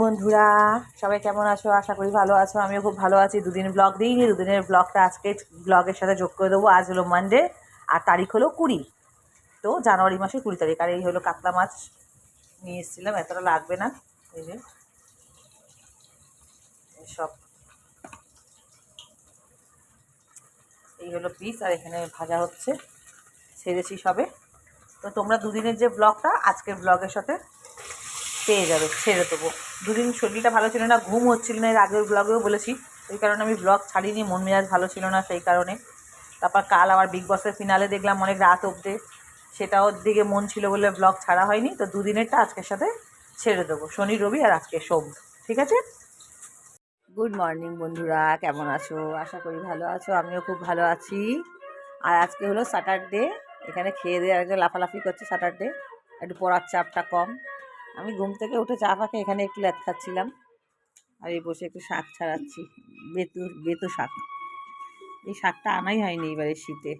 বন্ধুরা, সবাই কেমন আছো? আশা করি ভালো আছো। আমিও খুব ভালো আছি। দুদিন ব্লগ দিইনি। দুদিনের ব্লগটা আজকে ব্লগের সাথে যোগ করে দেবো। আজ হলো মানডে আর তারিখ হলো কুড়ি। তো জানুয়ারি মাসের কুড়ি তারিখ। আর এই হলো কাতলা মাছ নিয়ে এসেছিলাম। এতটা লাগবে না। এই যে সব এই হলো পিস আর এখানে ভাজা হচ্ছে। ছেড়েছি সবে। তো তোমরা দুদিনের যে ব্লগটা আজকের ব্লগের সাথে পেয়ে যাবে, ছেড়ে দেবো। দুদিন শরীরটা ভালো ছিল না, ঘুম হচ্ছিল না, এর আগের ব্লগেও বলেছি। ওই কারণে আমি ব্লগ ছাড়িনি, মন মেজাজ ভালো ছিল না সেই কারণে। তারপর কাল আবার বিগ বসের ফিনালে দেখলাম অনেক রাত অবধি। সেটাও দিকে মন ছিল বলে ব্লগ ছাড়া হয়নি, তো দুদিনেরটা আজকের সাথে ছেড়ে দেবো, শনি, রবি আর আজকে সোম। ঠিক আছে? গুড মর্নিং বন্ধুরা, কেমন আছো? আশা করি ভালো আছো, আমিও খুব ভালো আছি। আর আজকে হলো স্যাটারডে এখানে খেয়ে দিয়ে আরেকজন লাফালাফি করছে স্যাটারডে একটু পড়ার চাপটা কম। আমি ঘুম থেকে উঠে চা ফাঁকে এখানে একটু ল্যাদ খাচ্ছিলাম। আর এই বসে একটু শাক ছাড়াচ্ছি বেতু বেতু শাক। এই শাকটা আনাই হয়নি এবারে শীতে।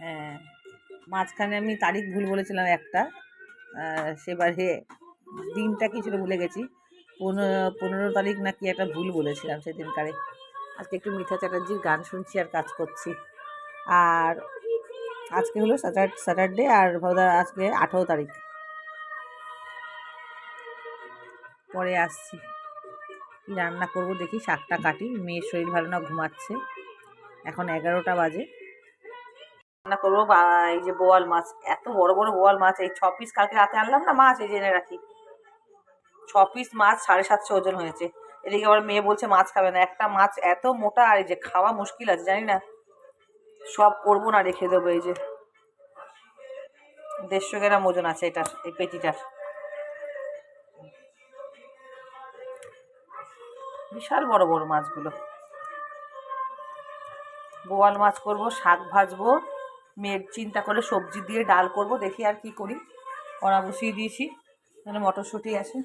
হ্যাঁ মাঝখানে আমি তারিখ ভুল বলেছিলাম একটা। সেবারে দিনটা কি ছিল ভুলে গেছি। পনেরো পনেরো তারিখ নাকি একটা ভুল বলেছিলাম সেদিনকারে। আজকে একটু মিঠা চ্যাটার্জির গান শুনছি আর কাজ করছি। আর আজকে হলো স্যাটার, স্যাটারডে আর ভাবদা আজকে আঠারো তারিখ। পরে আসছি। রান্না করব দেখি, শাকটা কাটি। মেয়ের শরীর ভালো না, ঘুমাচ্ছে। এখন এগারোটা বাজে। রান্না করব এই যে বোয়াল মাছ। এত বড় বড় বোয়াল মাছ, এই ছ পিস কালকে রাতে আনলাম না, মাছ এই জেনে রাখি। ছ পিস মাছ সাড়ে সাতশো ওজন হয়েছে। এদিকে আবার মেয়ে বলছে, মাছ খাবে না। একটা মাছ এত মোটা, আর এই যে খাওয়া মুশকিল আছে, জানি না। সব করব না, রেখে দেবো এই যে। দেড়শো গ্রাম ওজন আছে এটার এই পেটিটার। বিশাল বড় বড় মাছগুলো। বোয়াল মাছ করব, শাক ভাজবো, মেয়ের চিন্তা করে সবজি দিয়ে ডাল করব, দেখি আর কি করি। কড়া বসিয়ে দিয়েছি এখানে মটরশুঁটি আছে।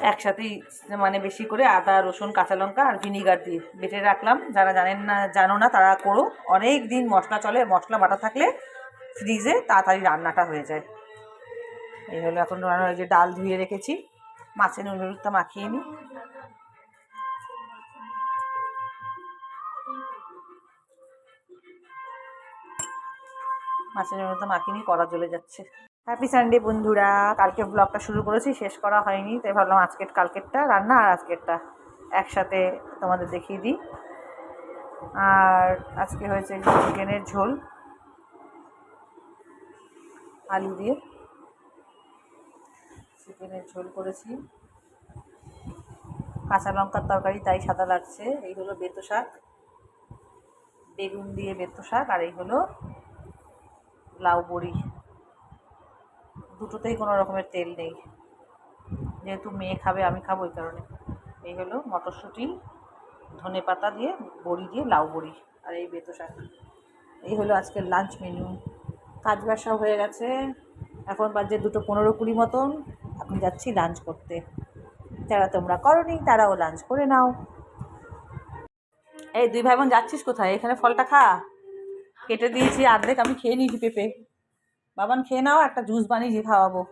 একসাথেই মানে বেশি করে আদা, রসুন, কাঁচা লঙ্কা আর ভিনিগার দিয়ে বেটে রাখলাম। যারা জানেন না, জানো না, তারা করো। অনেক দিন মশলা চলে, মশলা বাটা থাকলে ফ্রিজে তাড়াতাড়ি রান্নাটা হয়ে যায়। এই হলো এখন রান্না যে ডাল ধুয়ে রেখেছি। মাছের নুন মাখিয়ে নিই। মাছের নুন হলুদটা মাখিয়ে নিই, কড়া জ্বলে যাচ্ছে। হ্যাপি সানডে বন্ধুরা। কালকে ব্লগটা শুরু করেছি, শেষ করা হয়নি, তাই ভাবলাম আজকের, কালকেরটা রান্না আর আজকেরটা একসাথে তোমাদের দেখিয়ে দিই। আর আজকে হয়েছে চিকেনের ঝোল, আলু দিয়ে। চিকেনের ঝোল করেছি। কাঁচা লঙ্কার তরকারি, তাই সাদা লাগছে। এই হলো বেতো শাক, বেগুন দিয়ে বেতো শাক, আর এই হলো লাউ বড়ি। দুটোতেই কোনো রকমের তেল নেই। যেহেতু মেয়ে খাবে, আমি খাব ওই কারণে। এই হলো মটরশুঁটি, ধনে পাতা দিয়ে, বড়ি দিয়ে, লাউ বড়ি আর এই বেতো শাক। এই হলো আজকের লাঞ্চ মেনু কাজ সব হয়ে গেছে। এখন বাজে দুটো পনেরো কুড়ি মতন। এখন যাচ্ছি লাঞ্চ করতে। যারা তোমরা করনি, তারাও লাঞ্চ করে নাও। এই দুই ভাই বোন, যাচ্ছিস কোথায়? এখানে ফলটা খা। কেটে দিয়েছি অর্ধেক আমি খেয়ে নিয়েছি পেঁপে। বাবান, খেয়ে নাও, একটা জুস বানিয়ে যে খাওয়াবো।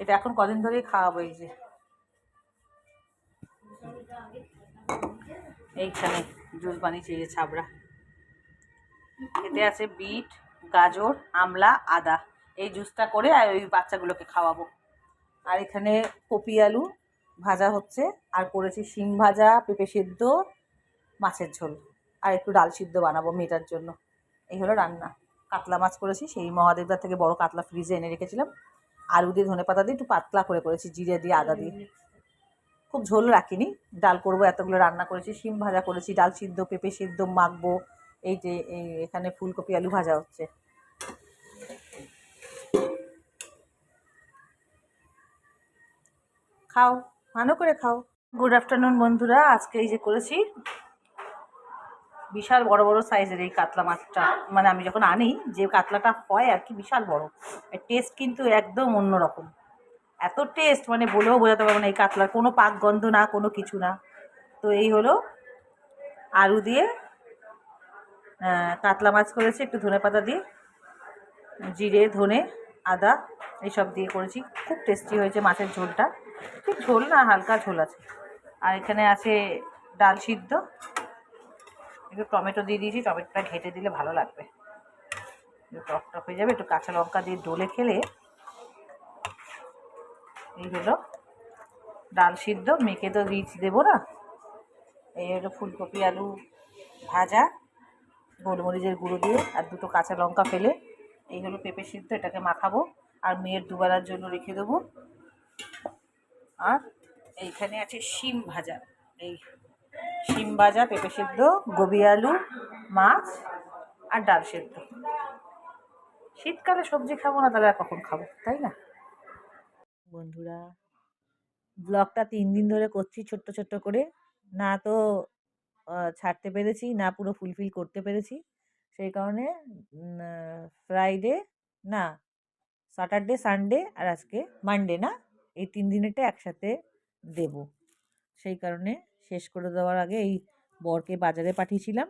এটা এখন কদিন ধরেই খাওয়াবো, এই যে। এইখানে জুস বানিয়েছি এই যে ছাবড়া। এতে আছে বিট, গাজর, আমলা, আদা। এই জুসটা করে আর ওই বাচ্চাগুলোকে খাওয়াবো। আর এখানে কপি আলু ভাজা হচ্ছে, আর করেছি শিম ভাজা, পেঁপে সিদ্ধ, মাছের ঝোল। আর একটু ডাল সিদ্ধ বানাবো মেয়েটার জন্য। এই হলো রান্না। কাতলা মাছ করেছি, সেই মহাদেবদার থেকে বড় কাতলা ফ্রিজে এনে রেখেছিলাম। আলু দিয়ে ধনে পাতা দিয়ে একটু পাতলা করে করেছি, জিরে দিয়ে, আদা দিয়ে। খুব ঝোল রাখিনি, ডাল করব, এতগুলো রান্না করেছি, শিম ভাজা করেছি, ডাল সিদ্ধ, পেঁপে সিদ্ধ, মাখবো, এই যে এখানে ফুলকপি, আলু ভাজা হচ্ছে। খাও, ভালো করে খাও। গুড আফটারনুন বন্ধুরা, আজকে এই যে করেছি। বিশাল বড় বড় সাইজের এই কাতলা মাছটা। মানে আমি যখন আনি, যে কাতলাটা হয় আর কি বিশাল বড়। টেস্ট কিন্তু একদম অন্যরকম। এত টেস্ট মানে বলেও বোঝাতে পারব না এই কাতলার। কোনো পাক গন্ধ না, কোনো কিছু না। তো এই হলো আলু দিয়ে কাতলা মাছ করেছি, একটু ধনে পাতা দিয়ে। জিরে, ধনে, আদা, এইসব দিয়ে করেছি। খুব টেস্টি হয়েছে মাছের ঝোলটা। ঠিক ঝোল না, হালকা ঝোল আছে। আর এখানে আছে ডাল সিদ্ধ। একটু টমেটো দিয়ে দিয়েছি, টমেটোটা ঘেটে দিলে ভালো লাগবে। টক টক হয়ে যাবে, একটু কাঁচা লঙ্কা দিয়ে ডলে খেলে এই হলো ডাল সিদ্ধ। মেখে তো রিচ দেবো না। এই হলো ফুলকপি, আলু ভাজা, গোলমরিচের গুঁড়ো দিয়ে আর দুটো কাঁচা লঙ্কা ফেলে এই হলো পেঁপে সিদ্ধ, এটাকে মাখাবো। আর মেয়ের দুবেলার জন্য রেখে দেবো। আর এইখানে আছে শিম ভাজা। এই শিম ভাজা, পেঁপে সিদ্ধ, গোবি আলু, মাছ আর ডাল সিদ্ধ। শীতকালে সবজি খাব না, তাহলে কখন খাব, তাই না? বন্ধুরা ব্লগটা তিন দিন ধরে করছি ছোট্ট ছোট্ট করে। না তো ছাড়তে পেরেছি, না পুরো ফুলফিল করতে পেরেছি। সেই কারণে ফ্রাইডে না স্যাটারডে সানডে আর আজকে মানডে না, এই তিন দিনেরটা একসাথে দেব। সেই কারণে শেষ করে দেওয়ার আগে এই বরকে বাজারে পাঠিয়েছিলাম।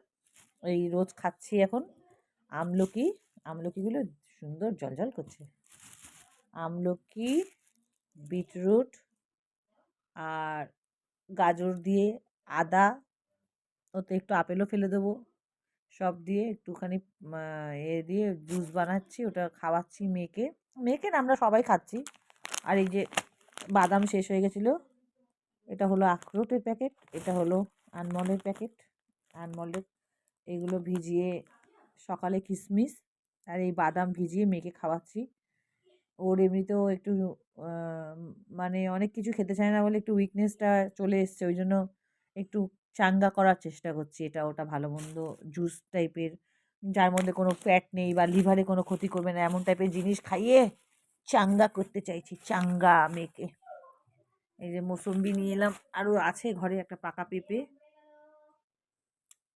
এই রোজ খাচ্ছি এখন আমলকি। আমলকিগুলো সুন্দর জলজল করছে। আমলকি, বিটরুট আর গাজর দিয়ে আদা, ওতে একটু আপেলও ফেলে দেবো। সব দিয়ে একটুখানি এ দিয়ে জুস বানাচ্ছি, ওটা খাওয়াচ্ছি মেয়েকে। মেয়েকে না, আমরা সবাই খাচ্ছি। আর এই যে বাদাম শেষ হয়ে গেছিল এটা হলো আখরোটের প্যাকেট, এটা হলো আনমলের প্যাকেট। আনমলের এগুলো ভিজিয়ে সকালে কিশমিশ আর এই বাদাম ভিজিয়ে মেয়েকে খাওয়াচ্ছি। ওর এমনিতেও একটু মানে অনেক কিছু খেতে চায় না বলে একটু উইকনেসটা চলে এসছে, ওই জন্য একটু চাঙ্গা করার চেষ্টা করছি এটা ওটা ভালো মন্দ জুস টাইপের। যার মধ্যে কোনো ফ্যাট নেই বা লিভারে কোনো ক্ষতি করবে না, এমন টাইপের জিনিস খাইয়ে চাঙ্গা করতে চাইছি, চাঙ্গা মেয়েকে। এই যে মোসম্বি নিয়ে এলাম। আরও আছে ঘরে একটা পাকা পেঁপে।